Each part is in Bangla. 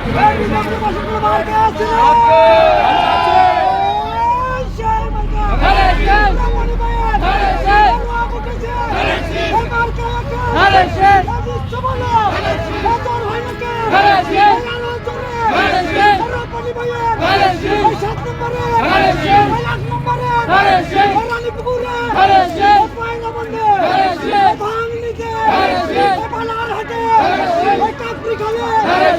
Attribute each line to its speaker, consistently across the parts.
Speaker 1: না বারো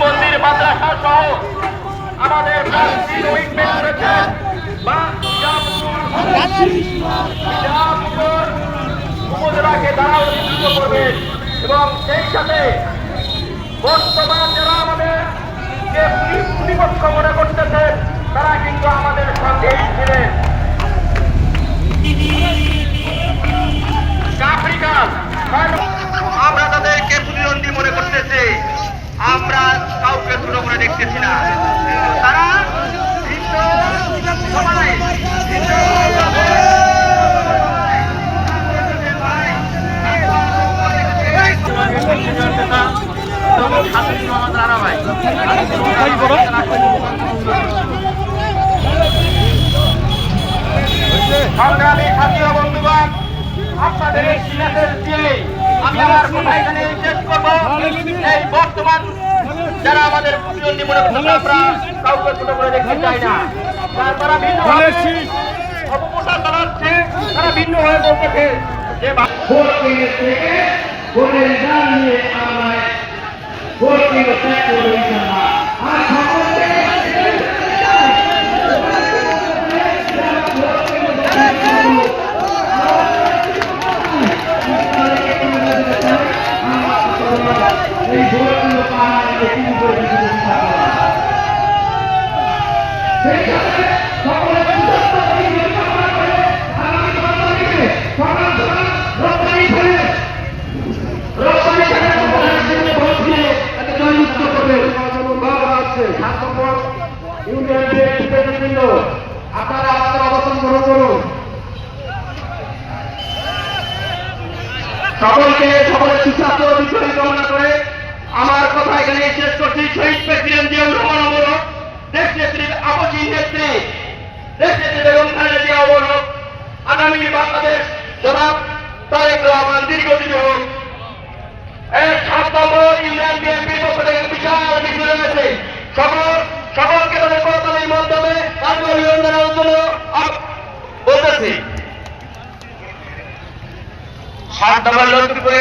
Speaker 2: মন্দির মাদ্রাসা সহ আমাদের উপজেলাকে তারা অধিকৃত করবে। এবং সেই সাথে বর্তমান যারা আমাদের যে প্রতিপক্ষ মনে করতেছেন তারা কিন্তু আমাদের সঙ্গেই ছিলেন আফ্রিকান আমরা তাদেরকে প্রতিদ্বন্দ্বী মনে করতেছি আমরা কাউকে ছোট করে দেখতেছি না কিন্তু তারা ভিন্ন সময় ভিন্ন সংগ্রামী সাথীয় বন্ধুগণ আপনাদের দিয়ে আমি আমার কথা এখানে শেষ করব? এই বর্তমান যারা আমাদের প্রতিদ্বন্দ্বী মনে করছে আমরা কাউকে ছোট করে দেখতে চাই না। তারা- ভিন্ন অপপ্রচার চালাচ্ছে তারা ভিন্ন হয়ে বলতেছে যে
Speaker 3: ভোট নিয়ে আমরা ভোট চার নম্বর ইউনিয়নের নেতৃবৃন্দ, আপনারা আপনার অবস্থান গ্রহণ করুন। সকলকে, সকলের সুস্বাস্থ্য দীর্ঘদিন হোক
Speaker 2: এক সাত নম্বর ইউনিয়ন বিএনপি সাত লক্ষ্মীপুরে